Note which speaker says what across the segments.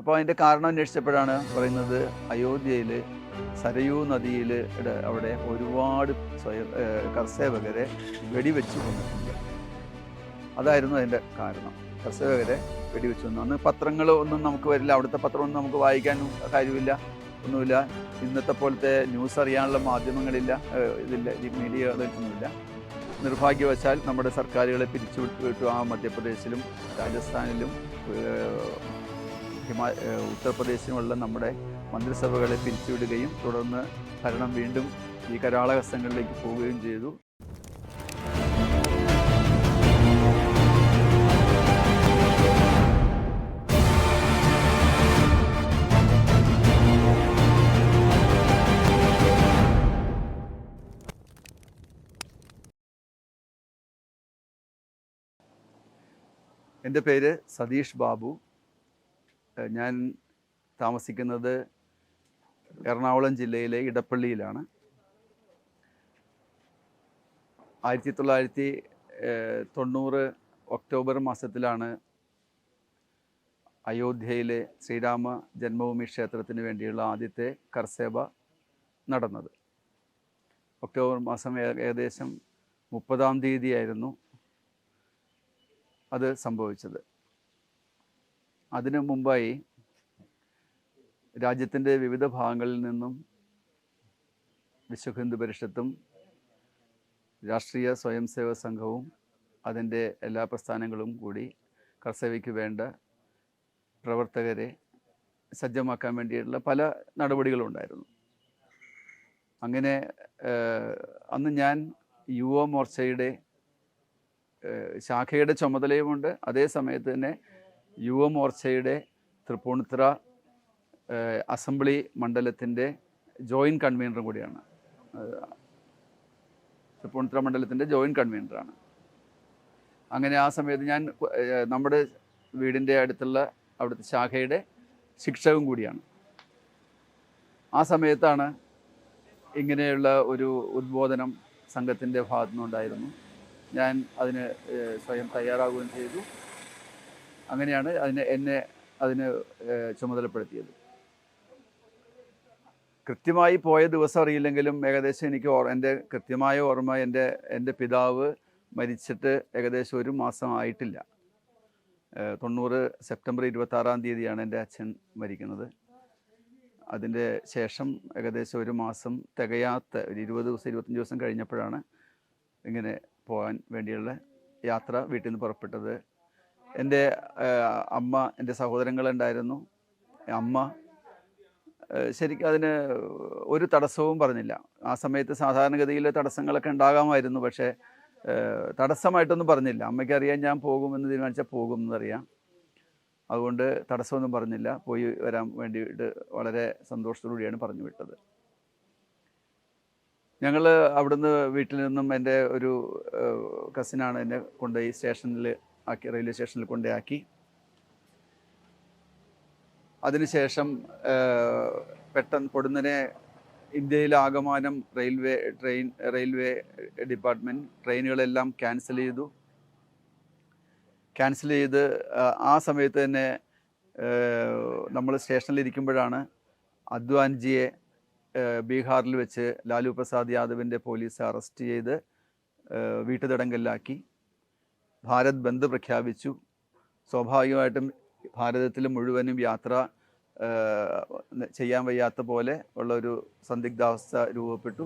Speaker 1: അപ്പോൾ അതിന്റെ കാരണം അന്വേഷിച്ചപ്പോഴാണ് പറയുന്നത് അയോധ്യയിൽ സരയൂ നദിയിൽ അവിടെ ഒരുപാട് സ്വയം കർഷകരെ വെടിവെച്ച് കൊണ്ടിട്ടുണ്ട് അതായിരുന്നു അതിന്റെ കാരണം. കർഷകരെ വെടിവെച്ച് കൊന്നു. അന്ന് പത്രങ്ങൾ ഒന്നും നമുക്ക് വരില്ല. അവിടുത്തെ പത്രമൊന്നും നമുക്ക് വായിക്കാൻ കാര്യമില്ല ഒന്നുമില്ല. ഇന്നത്തെ പോലത്തെ ന്യൂസ് അറിയാനുള്ള മാധ്യമങ്ങളില്ല ഇതില്ല ഈ മീഡിയകളൊന്നുമില്ല നിർഭാഗ്യവശാൽ നമ്മുടെ സർക്കാരുകളെ പിരിച്ചു വിട്ടു വിട്ടു ആ മധ്യപ്രദേശിലും രാജസ്ഥാനിലും ഹിമാ ഉത്തർപ്രദേശിനുമുള്ള നമ്മുടെ മന്ത്രിസഭകളെ പിരിച്ചുവിടുകയും തുടർന്ന് ഭരണം വീണ്ടും ഈ കരാളഹസ്തങ്ങളിലേക്ക് പോവുകയും ചെയ്തു. എന്റെ പേര് സതീഷ് ബാബു. ഞാൻ താമസിക്കുന്നത് എറണാകുളം ജില്ലയിലെ ഇടപ്പള്ളിയിലാണ്. ആയിരത്തി തൊള്ളായിരത്തി തൊണ്ണൂറ് ഒക്ടോബർ മാസത്തിലാണ് അയോധ്യയിലെ ശ്രീരാമ ജന്മഭൂമി ക്ഷേത്രത്തിന് വേണ്ടിയുള്ള ആദ്യത്തെ കർസേവ നടന്നത്. ഒക്ടോബർ മാസം ഏകദേശം മുപ്പതാം തീയതിയായിരുന്നു അത് സംഭവിച്ചത്. അതിനു മുമ്പായി രാജ്യത്തിന്റെ വിവിധ ഭാഗങ്ങളിൽ നിന്നും വിശ്വ ഹിന്ദു പരിഷത്തും രാഷ്ട്രീയ സ്വയം സേവക സംഘവും അതിന്റെ എല്ലാ പ്രസ്ഥാനങ്ങളും കൂടി കർസേവയ്ക്ക് വേണ്ട പ്രവർത്തകരെ സജ്ജമാക്കാൻ വേണ്ടിയിട്ടുള്ള പല നടപടികളും ഉണ്ടായിരുന്നു. അങ്ങനെ അന്ന് ഞാൻ യുവ മോർച്ചയുടെ ശാഖയുടെ ചുമതലയുമുണ്ട്. അതേ സമയത്ത് തന്നെ യുവമോർച്ചയുടെ തൃപ്പൂണിത്തുറ അസംബ്ലി മണ്ഡലത്തിന്റെ ജോയിന്റ് കൺവീനറും കൂടിയാണ്. തൃപ്പൂണിത്തുറ മണ്ഡലത്തിന്റെ ജോയിന്റ് കൺവീനറാണ്. അങ്ങനെ ആ സമയത്ത് ഞാൻ നമ്മുടെ വീടിന്റെ അടുത്തുള്ള അവിടുത്തെ ശാഖയുടെ ശിക്ഷകൻ കൂടിയാണ്. ആ സമയത്താണ് ഇങ്ങനെയുള്ള ഒരു ഉദ്ബോധനം സംഘത്തിന്റെ ഭാഗത്തു നിന്നുണ്ടായിരുന്നു ഞാൻ അതിന് സ്വയം തയ്യാറാകുകയും ചെയ്തു. അങ്ങനെയാണ് അതിന് എന്നെ അതിന് ചുമതലപ്പെടുത്തിയത്. കൃത്യമായി പോയ ദിവസം അറിയില്ലെങ്കിലും ഏകദേശം എനിക്ക് എന്റെ കൃത്യമായ ഓർമ്മ എന്റെ എന്റെ പിതാവ് മരിച്ചിട്ട് ഏകദേശം ഒരു മാസം ആയിട്ടില്ല. തൊണ്ണൂറ് സെപ്റ്റംബർ ഇരുപത്താറാം തീയതിയാണ് എന്റെ അച്ഛൻ മരിക്കുന്നത്. അതിന്റെ ശേഷം ഏകദേശം ഒരു മാസം തികയാത്ത ഒരു ഇരുപത് ദിവസം ഇരുപത്തഞ്ച് ദിവസം കഴിഞ്ഞപ്പോഴാണ് ഇങ്ങനെ പോകാൻ വേണ്ടിയുള്ള യാത്ര വീട്ടിൽ നിന്ന് പുറപ്പെട്ടത്. എന്റെ അമ്മ എന്റെ സഹോദരങ്ങളുണ്ടായിരുന്നു. അമ്മ ശരിക്കും അതിന് ഒരു തടസ്സവും പറഞ്ഞില്ല. ആ സമയത്ത് സാധാരണഗതിയിൽ തടസ്സങ്ങളൊക്കെ ഉണ്ടാകാമായിരുന്നു പക്ഷേ തടസ്സമായിട്ടൊന്നും പറഞ്ഞില്ല. അമ്മയ്ക്ക് അറിയാൻ ഞാൻ പോകുമെന്ന് തീരുമാനിച്ചാൽ പോകും എന്നറിയാം അതുകൊണ്ട് തടസ്സമൊന്നും പറഞ്ഞില്ല. പോയി വരാൻ വേണ്ടിയിട്ട് വളരെ സന്തോഷത്തോടുകൂടിയാണ് പറഞ്ഞു വിട്ടത്. ഞങ്ങൾ അവിടുന്ന് വീട്ടിൽ നിന്നും എന്റെ ഒരു കസിനാണ് എന്നെ കൊണ്ടുപോയി സ്റ്റേഷനിൽ ആക്കി റെയിൽവേ സ്റ്റേഷനിൽ കൊണ്ടാക്കി അതിനുശേഷം പെട്ടെന്ന് പൊടുന്നനെ ഇന്ത്യയിൽ ആകമാനം റെയിൽവേ ട്രെയിൻ റെയിൽവേ ഡിപ്പാർട്ട്മെന്റ് ട്രെയിനുകളെല്ലാം ക്യാൻസൽ ചെയ്തു. ക്യാൻസൽ ചെയ്ത് ആ, സമയത്ത് തന്നെ നമ്മൾ സ്റ്റേഷനിൽ ഇരിക്കുമ്പോഴാണ് അദ്വാൻജിയെ ബീഹാറിൽ വെച്ച് ലാലു പ്രസാദ് യാദവിന്റെ പോലീസ് അറസ്റ്റ് ചെയ്ത് വീട്ടുതടങ്കലിലാക്കി. ഭാരത് ബന്ദ് പ്രഖ്യാപിച്ചു. സ്വാഭാവികമായിട്ടും ഭാരതത്തിൽ മുഴുവനും യാത്ര ചെയ്യാൻ വയ്യാത്ത പോലെ ഉള്ള ഒരു സന്ദിഗ്ധാവസ്ഥ രൂപപ്പെട്ടു.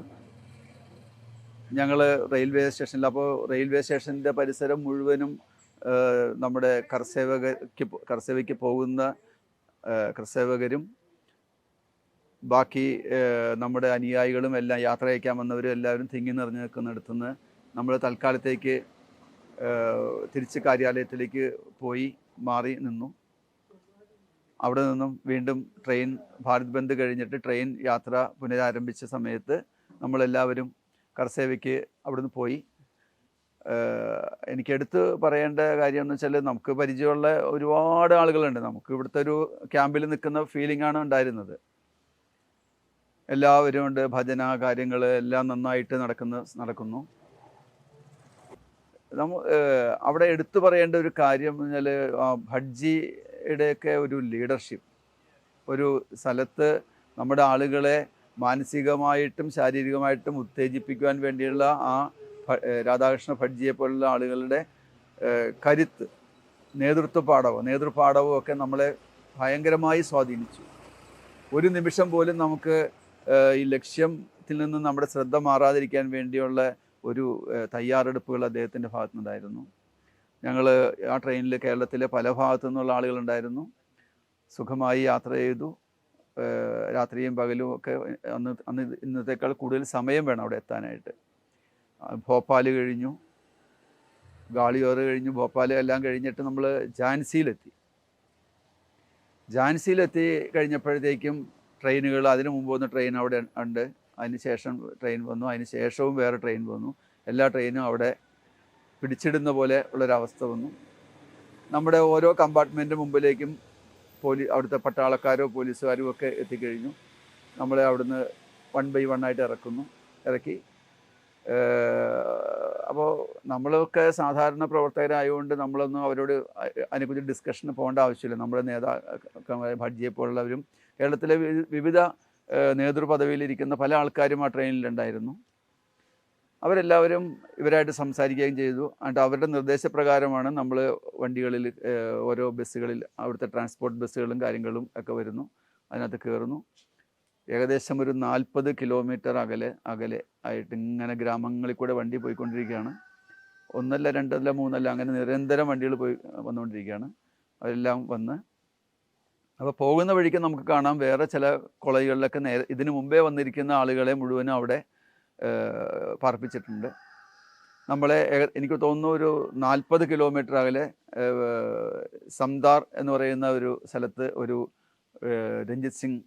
Speaker 1: ഞങ്ങൾ റെയിൽവേ സ്റ്റേഷനിൽ അപ്പോൾ റെയിൽവേ സ്റ്റേഷന്റെ പരിസരം മുഴുവനും നമ്മുടെ കർസേവകയ്ക്ക് കർസേവയ്ക്ക് പോകുന്ന കർസേവകരും ബാക്കി നമ്മുടെ അനുയായികളും എല്ലാം യാത്ര അയക്കാൻ വന്നവരും എല്ലാവരും തിങ്ങി നിറഞ്ഞു നിൽക്കുന്നിടത്തുനിന്ന് നമ്മൾ തൽക്കാലത്തേക്ക് തിരിച്ച് കാര്യാലയത്തിലേക്ക് പോയി മാറി നിന്നു. അവിടെ നിന്നും വീണ്ടും ട്രെയിൻ ഭാരത് ബന്ദ് കഴിഞ്ഞിട്ട് ട്രെയിൻ യാത്ര പുനരാരംഭിച്ച സമയത്ത് നമ്മളെല്ലാവരും കർസേവയ്ക്ക് അവിടുന്ന് പോയി. എനിക്കെടുത്ത് പറയേണ്ട കാര്യം എന്ന് വെച്ചാൽ നമുക്ക് പരിചയമുള്ള ഒരുപാട് ആളുകളുണ്ട്. നമുക്ക് ഇവിടുത്തെ ഒരു ക്യാമ്പിൽ നിൽക്കുന്ന ഫീലിംഗ് ആണ് ഉണ്ടായിരുന്നത്. എല്ലാവരും ഉണ്ട് ഭജന കാര്യങ്ങൾ എല്ലാം നന്നായിട്ട് നടക്കുന്ന നടക്കുന്നു. അവിടെ എടുത്തു പറയേണ്ട ഒരു കാര്യം എന്ന് വെച്ചാൽ ഭഡ്ജിയുടെയൊക്കെ ഒരു ലീഡർഷിപ്പ് ഒരു സ്ഥലത്ത് നമ്മുടെ ആളുകളെ മാനസികമായിട്ടും ശാരീരികമായിട്ടും ഉത്തേജിപ്പിക്കുവാൻ വേണ്ടിയുള്ള ആ രാധാകൃഷ്ണ ഭട്ജിയെ പോലുള്ള ആളുകളുടെ കരുത്ത് നേതൃത്വ പാഠവും നേതൃപാഠവും ഒക്കെ നമ്മളെ ഭയങ്കരമായി സ്വാധീനിച്ചു. ഒരു നിമിഷം പോലും നമുക്ക് ഈ ലക്ഷ്യത്തിൽ നിന്ന് നമ്മുടെ ശ്രദ്ധ മാറാതിരിക്കാൻ വേണ്ടിയുള്ള ഒരു തയ്യാറെടുപ്പുകൾ അദ്ദേഹത്തിന്റെ ഭാഗത്തുനിന്നുണ്ടായിരുന്നു. ഞങ്ങൾ ആ ട്രെയിനിൽ കേരളത്തിലെ പല ഭാഗത്തു നിന്നുള്ള ആളുകളുണ്ടായിരുന്നു. സുഖമായി യാത്ര ചെയ്തു. രാത്രിയും പകലും ഒക്കെ അന്ന് അന്ന് ഇന്നത്തേക്കാൾ കൂടുതൽ സമയം വേണം അവിടെ എത്താനായിട്ട്. ഭോപ്പാൽ കഴിഞ്ഞു. ഗാളിയോർ കഴിഞ്ഞു. ഭോപ്പാൽ എല്ലാം കഴിഞ്ഞിട്ട് നമ്മൾ ഝാൻസിയിലെത്തി. ഝാൻസിയിലെത്തി കഴിഞ്ഞപ്പോഴത്തേക്കും ട്രെയിനുകൾ അതിനു മുമ്പ് വന്ന ട്രെയിൻ അവിടെ ഉണ്ട്. അതിന് ശേഷം ട്രെയിൻ വന്നു. അതിന് ശേഷവും വേറെ ട്രെയിൻ വന്നു. എല്ലാ ട്രെയിനും അവിടെ പിടിച്ചിടുന്ന പോലെ ഉള്ളൊരവസ്ഥ വന്നു. നമ്മുടെ ഓരോ കമ്പാർട്ട്മെന്റ് മുമ്പിലേക്കും പോലീ അവിടുത്തെ പട്ടാളക്കാരോ പോലീസുകാരോ ഒക്കെ എത്തിക്കഴിഞ്ഞു. നമ്മളെ അവിടുന്ന് വൺ ബൈ വൺ ആയിട്ട് ഇറക്കുന്നു. ഇറക്കി. അപ്പോൾ നമ്മളൊക്കെ സാധാരണ പ്രവർത്തകരായതുകൊണ്ട് നമ്മളൊന്നും അവരോട് അതിനെക്കുറിച്ച് ഡിസ്കഷന് പോകേണ്ട ആവശ്യമില്ല. നമ്മുടെ നേതാക്കന്മാർ ഭഡ്ജിയെ പോലുള്ളവരും കേരളത്തിലെ വിവിധ നേതൃപദവിയിലിരിക്കുന്ന പല ആൾക്കാരും ആ ട്രെയിനിലുണ്ടായിരുന്നു. അവരെല്ലാവരും ഇവരായിട്ട് സംസാരിക്കുകയും ചെയ്തു. എന്നിട്ട് അവരുടെ നിർദ്ദേശപ്രകാരമാണ് നമ്മൾ വണ്ടികളിൽ ഓരോ ബസ്സുകളിൽ അവിടുത്തെ ട്രാൻസ്പോർട്ട് ബസ്സുകളും കാര്യങ്ങളും ഒക്കെ വരുന്നു. അതിനകത്ത് കയറുന്നു ഏകദേശം ഒരു നാൽപ്പത് കിലോമീറ്റർ അകലെ അകലെ ആയിട്ട് ഇങ്ങനെ ഗ്രാമങ്ങളിൽ കൂടെ വണ്ടി പോയിക്കൊണ്ടിരിക്കുകയാണ്. ഒന്നല്ല രണ്ടല്ല മൂന്നല്ല അങ്ങനെ നിരന്തരം വണ്ടികൾ പോയി വന്നുകൊണ്ടിരിക്കുകയാണ്. അവരെല്ലാം വന്ന് അപ്പോൾ പോകുന്ന വഴിക്ക് നമുക്ക് കാണാം വേറെ ചില കോളേജുകളിലൊക്കെ നേരെ ഇതിനു മുമ്പേ വന്നിരിക്കുന്ന ആളുകളെ മുഴുവനും അവിടെ പാർപ്പിച്ചിട്ടുണ്ട്. നമ്മളെ എനിക്ക് തോന്നുന്നു ഒരു നാൽപ്പത് കിലോമീറ്റർ അകലെ സംദാർ എന്ന് പറയുന്ന ഒരു സ്ഥലത്ത് ഒരു രഞ്ജിത് സിംഗ്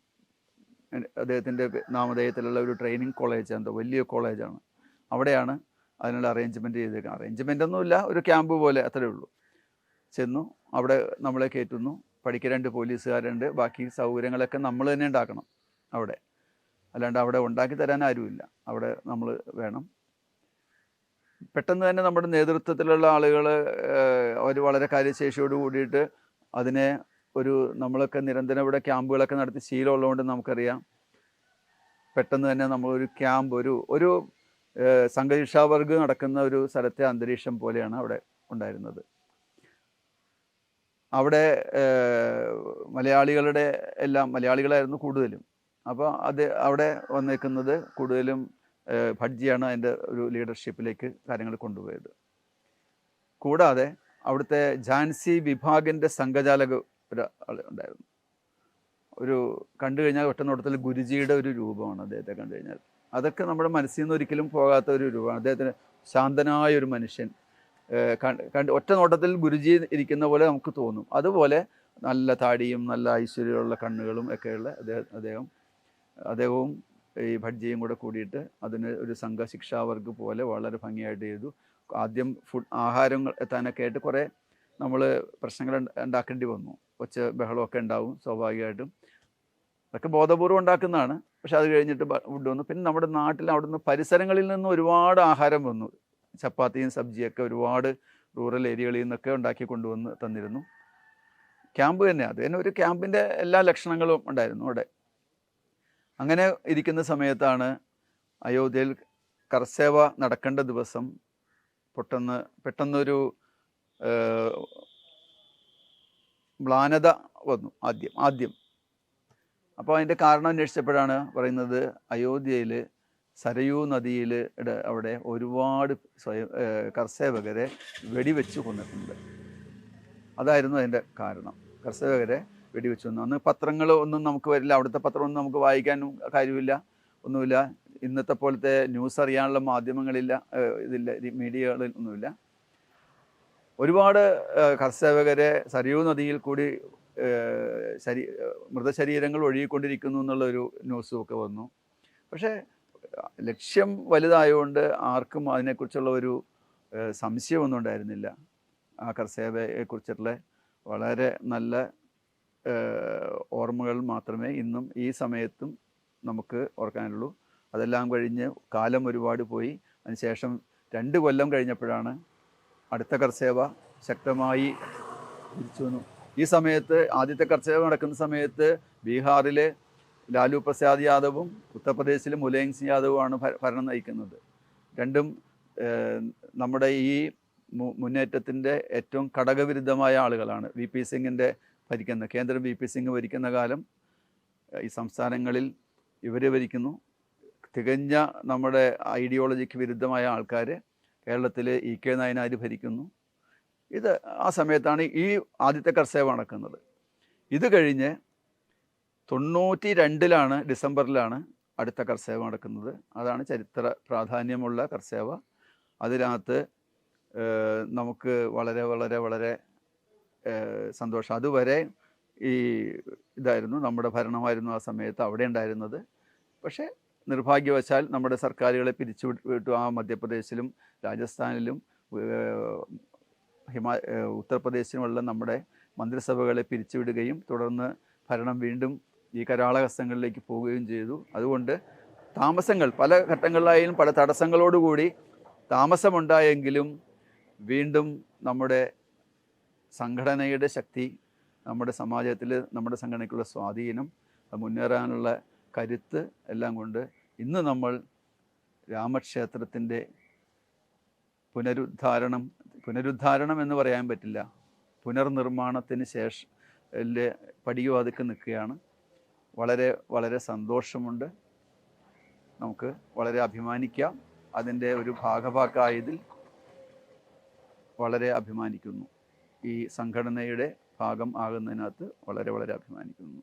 Speaker 1: അദ്ദേഹത്തിന്റെ നാമധേയത്തിലുള്ള ഒരു ട്രെയിനിങ് കോളേജ് എന്തോ വലിയ കോളേജാണ്. അവിടെയാണ് അതിനുള്ള അറേഞ്ച്മെന്റ് ചെയ്തേക്കുന്നത്. അറേഞ്ച്മെന്റ് ഒന്നുമില്ല ഒരു ക്യാമ്പ് പോലെ അത്രയേ ഉള്ളൂ. ചെന്നു അവിടെ നമ്മളെ കയറ്റുന്നു. പഠിക്കാൻ രണ്ട് പോലീസുകാരുണ്ട്. ബാക്കി സൗകര്യങ്ങളൊക്കെ നമ്മൾ തന്നെ ഉണ്ടാക്കണം അവിടെ. അല്ലാണ്ട് അവിടെ ഉണ്ടാക്കി തരാൻ ആരുമില്ല. അവിടെ നമ്മൾ വേണം. പെട്ടെന്ന് തന്നെ നമ്മുടെ നേതൃത്വത്തിലുള്ള ആളുകൾ അവർ വളരെ കാര്യശേഷിയോട് കൂടിയിട്ട് അതിനെ ഒരു നമ്മളൊക്കെ നിരന്തരം ഇവിടെ ക്യാമ്പുകളൊക്കെ നടത്തി ശീലമുള്ളതുകൊണ്ട് നമുക്കറിയാം. പെട്ടെന്ന് തന്നെ നമ്മളൊരു ക്യാമ്പ് ഒരു ഒരു ഏഹ്, നടക്കുന്ന ഒരു സ്ഥലത്തെ അന്തരീക്ഷം പോലെയാണ് അവിടെ ഉണ്ടായിരുന്നത്. അവിടെ മലയാളികളുടെ എല്ലാം മലയാളികളായിരുന്നു കൂടുതലും. അപ്പോൾ അത് അവിടെ വന്നേക്കുന്നത് കൂടുതലും ഭഡ്ജിയാണ് അതിന്റെ ഒരു ലീഡർഷിപ്പിലേക്ക് കാര്യങ്ങൾ കൊണ്ടുപോയത്. കൂടാതെ അവിടുത്തെ ഝാൻസി വിഭാഗിന്റെ സംഘചാലക ഒരാൾ ഉണ്ടായിരുന്നു. ഒരു കണ്ടു കഴിഞ്ഞാൽ ഒറ്റ നോട്ടത്തിൽ ഗുരുജിയുടെ ഒരു രൂപമാണ് അദ്ദേഹത്തെ കണ്ടു കഴിഞ്ഞാൽ. അതൊക്കെ നമ്മുടെ മനസ്സിൽ നിന്ന് ഒരിക്കലും പോകാത്ത ഒരു രൂപമാണ്. അദ്ദേഹത്തിന് ശാന്തനായ ഒരു മനുഷ്യൻ കണ്ട് ഒറ്റ നോട്ടത്തിൽ ഗുരുജി ഇരിക്കുന്ന പോലെ നമുക്ക് തോന്നും. അതുപോലെ നല്ല താടിയും നല്ല ഐശ്വര്യമുള്ള കണ്ണുകളും ഒക്കെയുള്ള അദ്ദേഹം അദ്ദേഹം അദ്ദേഹവും ഈ ഭഡ്ജിയും കൂടെ കൂടിയിട്ട് അതിന് ഒരു സംഘശിക്ഷാവർഗ് പോലെ വളരെ ഭംഗിയായിട്ട് ചെയ്തു. ആദ്യം ഫുഡ് ആഹാരങ്ങൾ എത്താനൊക്കെ ആയിട്ട് കുറേ നമ്മൾ പ്രശ്നങ്ങൾ ഉണ്ട- ഉണ്ടാക്കേണ്ടി വന്നു. ഒച്ച ബഹളമൊക്കെ ഉണ്ടാവും സ്വാഭാവികമായിട്ടും. അതൊക്കെ ബോധപൂർവം ഉണ്ടാക്കുന്നതാണ്. പക്ഷെ അത് കഴിഞ്ഞിട്ട് ഫുഡ് വന്നു. പിന്നെ നമ്മുടെ നാട്ടിൽ അവിടുന്ന് പരിസരങ്ങളിൽ നിന്ന് ഒരുപാട് ആഹാരം വന്നു. ചപ്പാത്തിയും സബ്ജിയൊക്കെ ഒരുപാട് റൂറൽ ഏരിയകളിൽ നിന്നൊക്കെ ഉണ്ടാക്കി കൊണ്ടുവന്ന് തന്നിരുന്നു. ക്യാമ്പ് തന്നെ അത് തന്നെ ഒരു ക്യാമ്പിന്റെ എല്ലാ ലക്ഷണങ്ങളും ഉണ്ടായിരുന്നു അവിടെ. അങ്ങനെ ഇരിക്കുന്ന സമയത്താണ് അയോധ്യയിൽ കർസേവ നടക്കേണ്ട ദിവസം പെട്ടെന്ന് പെട്ടെന്നൊരു മ്ലാനത വന്നു ആദ്യം ആദ്യം. അപ്പോൾ അതിന്റെ കാരണം അന്വേഷിച്ചപ്പോഴാണ് പറയുന്നത് അയോധ്യയിൽ സരയൂ നദിയിൽ അവിടെ ഒരുപാട് സ്വയം കർഷകരെ വെടിവെച്ച് കൊന്നിട്ടുണ്ട്. അതായിരുന്നു അതിന്റെ കാരണം. കർഷകരെ വെടിവെച്ച് കൊന്നു. അന്ന് പത്രങ്ങൾ ഒന്നും നമുക്ക് വരില്ല. അവിടുത്തെ പത്രമൊന്നും നമുക്ക് വായിക്കാനും കാര്യമില്ല ഒന്നുമില്ല. ഇന്നത്തെ പോലത്തെ ന്യൂസ് അറിയാനുള്ള മാധ്യമങ്ങളില്ല ഇതില്ല മീഡിയകളിൽ ഒന്നുമില്ല. ഒരുപാട് കർഷകരെ സരയൂ നദിയിൽ കൂടി ശരീ മൃതശരീരങ്ങൾ ഒഴുകിക്കൊണ്ടിരിക്കുന്നു എന്നുള്ളൊരു ന്യൂസും ഒക്കെ വന്നു. പക്ഷേ ലക്ഷ്യം വലുതായതുകൊണ്ട് ആർക്കും അതിനെക്കുറിച്ചുള്ള ഒരു സംശയമൊന്നും ഉണ്ടായിരുന്നില്ല. ആ കർസേവയെക്കുറിച്ചുള്ള വളരെ നല്ല ഓർമ്മകൾ മാത്രമേ ഇന്നും ഈ സമയത്തും നമുക്ക് ഓർക്കാനുള്ളൂ. അതെല്ലാം കഴിഞ്ഞ് കാലം ഒരുപാട് പോയി. അതിനുശേഷം രണ്ട് കൊല്ലം കഴിഞ്ഞപ്പോഴാണ് അടുത്ത കർസേവ ശക്തമായി തിരിച്ചു വന്നു. ഈ സമയത്ത് ആദ്യത്തെ കർസേവ നടക്കുന്ന സമയത്ത് ബീഹാറിൽ ലാലു പ്രസാദ് യാദവും ഉത്തർപ്രദേശിൽ മുലായം സിംഗ് യാദവുമാണ് ഭരണം നയിക്കുന്നത്. രണ്ടും നമ്മുടെ ഈ മുന്നേറ്റത്തിന്റെ ഏറ്റവും ഘടകവിരുദ്ധമായ ആളുകളാണ്. വി പി സിംഗിന്റെ ഭരിക്കുന്ന കേന്ദ്രം വി പി സിംഗ് ഭരിക്കുന്ന കാലം ഈ സംസ്ഥാനങ്ങളിൽ ഇവർ ഭരിക്കുന്നു. തികഞ്ഞ നമ്മുടെ ഐഡിയോളജിക്ക് വിരുദ്ധമായ ആൾക്കാർ കേരളത്തിൽ ഇ കെ നായനാർ ഭരിക്കുന്നു. ഇത് ആ സമയത്താണ് ഈ ആദ്യത്തെ കർസേവ നടക്കുന്നത് ഇത് കഴിഞ്ഞ് തൊണ്ണൂറ്റി രണ്ടിലാണ് ഡിസംബറിലാണ് അടുത്ത കർസേവ നടക്കുന്നത്. അതാണ് ചരിത്ര പ്രാധാന്യമുള്ള കർസേവ അതിനകത്ത് നമുക്ക് വളരെ വളരെ വളരെ സന്തോഷം. അതുവരെ ഈ ഇതായിരുന്നു. നമ്മുടെ ഭരണമായിരുന്നു ആ സമയത്ത് അവിടെ ഉണ്ടായിരുന്നത്. പക്ഷേ നിർഭാഗ്യവശാൽ നമ്മുടെ സർക്കാരുകളെ പിരിച്ചു വിട്ട് ആ മധ്യപ്രദേശിലും രാജസ്ഥാനിലും ഹിമാ ഉത്തർപ്രദേശിലുമുള്ള നമ്മുടെ മന്ത്രിസഭകളെ പിരിച്ചുവിടുകയും തുടർന്ന് ഭരണം വീണ്ടും ഈ കരാളഹസ്തങ്ങളിലേക്ക് പോവുകയും ചെയ്തു. അതുകൊണ്ട് താമസങ്ങൾ പല ഘട്ടങ്ങളിലായാലും പല തടസ്സങ്ങളോടുകൂടി താമസമുണ്ടായെങ്കിലും വീണ്ടും നമ്മുടെ സംഘടനയുടെ ശക്തി നമ്മുടെ സമാജത്തിൽ നമ്മുടെ സംഘടനയ്ക്കുള്ള സ്വാധീനം മുന്നേറാനുള്ള കരുത്ത് എല്ലാം കൊണ്ട് ഇന്ന് നമ്മൾ രാമക്ഷേത്രത്തിന്റെ പുനരുദ്ധാരണം പുനരുദ്ധാരണം എന്ന് പറയാൻ പറ്റില്ല. പുനർനിർമ്മാണത്തിന് ശേഷം പടിയുവാതിക്ക് നിൽക്കുകയാണ്. വളരെ വളരെ സന്തോഷമുണ്ട്. നമുക്ക് വളരെ അഭിമാനിക്കാം. അതിന്റെ ഒരു ഭാഗഭാക്കായതിൽ വളരെ അഭിമാനിക്കുന്നു. ഈ സംഘടനയുടെ ഭാഗം ആകുന്നതിനകത്ത് വളരെ വളരെ അഭിമാനിക്കുന്നു.